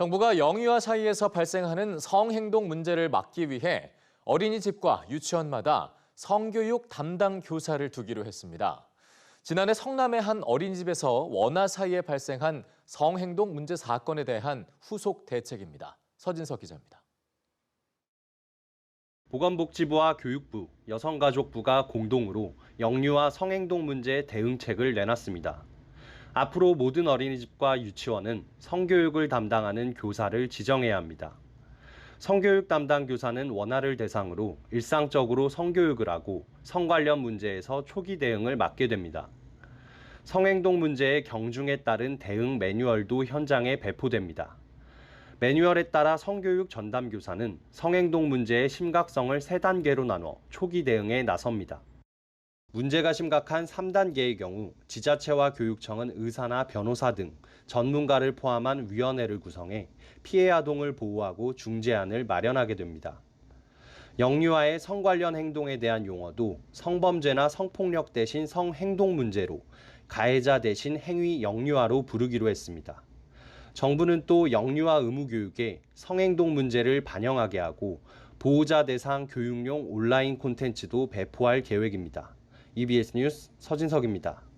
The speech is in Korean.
정부가 영유아 사이에서 발생하는 성행동 문제를 막기 위해 어린이집과 유치원마다 성교육 담당 교사를 두기로 했습니다. 지난해 성남의 한 어린이집에서 원아 사이에 발생한 성행동 문제 사건에 대한 후속 대책입니다. 서진석 기자입니다. 보건복지부와 교육부, 여성가족부가 공동으로 영유아 성행동 문제 대응책을 내놨습니다. 앞으로 모든 어린이집과 유치원은 성교육을 담당하는 교사를 지정해야 합니다. 성교육 담당 교사는 원아를 대상으로 일상적으로 성교육을 하고 성 관련 문제에서 초기 대응을 맡게 됩니다. 성행동 문제의 경중에 따른 대응 매뉴얼도 현장에 배포됩니다. 매뉴얼에 따라 성교육 전담 교사는 성행동 문제의 심각성을 세 단계로 나눠 초기 대응에 나섭니다. 문제가 심각한 3단계의 경우 지자체와 교육청은 의사나 변호사 등 전문가를 포함한 위원회를 구성해 피해 아동을 보호하고 중재안을 마련하게 됩니다. 영유아의 성 관련 행동에 대한 용어도 성범죄나 성폭력 대신 성행동 문제로 가해자 대신 행위 영유아로 부르기로 했습니다. 정부는 또 영유아 의무 교육에 성행동 문제를 반영하게 하고 보호자 대상 교육용 온라인 콘텐츠도 배포할 계획입니다. EBS 뉴스 서진석입니다.